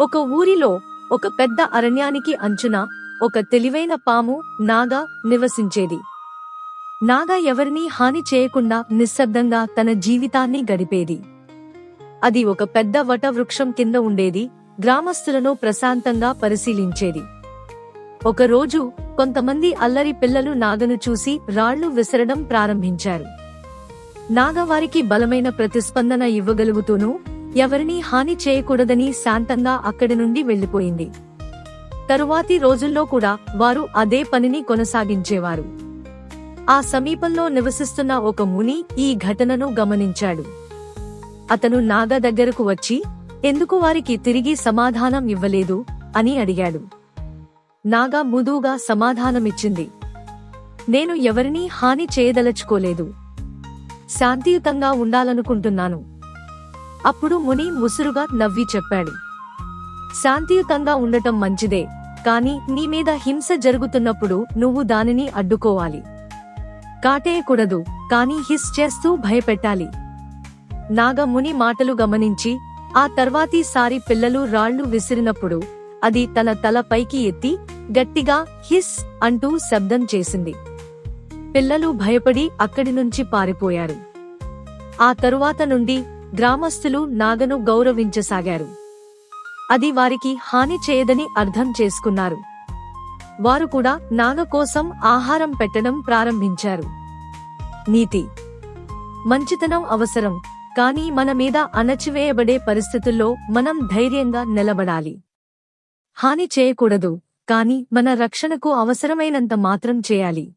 ఒక ఊరిలో ఒక పెద్ద అరణ్యానికి అంచున ఒక తెలివైన పాము నాగా నివసించేది. నాగా ఎవరినీ హాని చేయకుండా నిశ్శబ్దంగా తన జీవితాన్ని గడిపేది. అది ఒక పెద్ద వటవృక్షం కింద ఉండేది గ్రామస్తులను ప్రశాంతంగా పరిశీలించేది. ఒకరోజు కొంతమంది అల్లరి పిల్లలు నాగను చూసి రాళ్ళు విసరడం ప్రారంభించారు. నాగ వారికి బలమైన ప్రతిస్పందన ఇవ్వగలుగుతూనూ ఎవరినీ హాని చేయకూడదని శాంతంగా అక్కడి నుండి వెళ్ళిపోయింది తరువాతి రోజుల్లో కూడా వారు అదే పనిని కొనసాగించేవారు. ఆ సమీపంలో నివసిస్తున్న ఒక ముని ఈ ఘటనను గమనించాడు. అతను నాగ దగ్గరకు వచ్చి ఎందుకు వారికి తిరిగి సమాధానం ఇవ్వలేదు? అని అడిగాడు. నాగా ముదువుగా సమాధానమిచ్చింది. నేను ఎవరినీ హాని చేయదలచుకోలేదు. శాంతియుతంగా ఉండాలనుకుంటున్నాను. అప్పుడు ముని ముసురుగా నవ్వి చెప్పాడు. శాంతియుతంగా ఉండటం మంచిదే కాని నీ మీద హింస జరుగుతున్నప్పుడు నువ్వు దానిని అడ్డుకోవాలి. కాటేయకూడదు కాని హిస్ చేస్తూ భయపెట్టాలి. నాగ ముని మాటలు గమనించి ఆ తర్వాతీసారి పిల్లలు రాళ్ళు విసిరినప్పుడు అది తన తల పైకి ఎత్తి గట్టిగా హిస్ అంటూ శబ్దం చేసింది. పిల్లలు భయపడి అక్కడి నుంచి పారిపోయారు. ఆ తరువాత నుండి గ్రామస్తులు నాగను గౌరవించసాగారు. అది వారికి హాని చేయదని అర్థం చేసుకున్నారు. వారు కూడా నాగ కోసం ఆహారం పెట్టడం ప్రారంభించారు. నీతి. మంచితనం అవసరం కానీ మన మీద అణచివేయబడే పరిస్థితుల్లో మనం ధైర్యంగా నిలబడాలి. హాని చేయకూడదు కాని మన రక్షణకు అవసరమైనంత మాత్రం చేయాలి.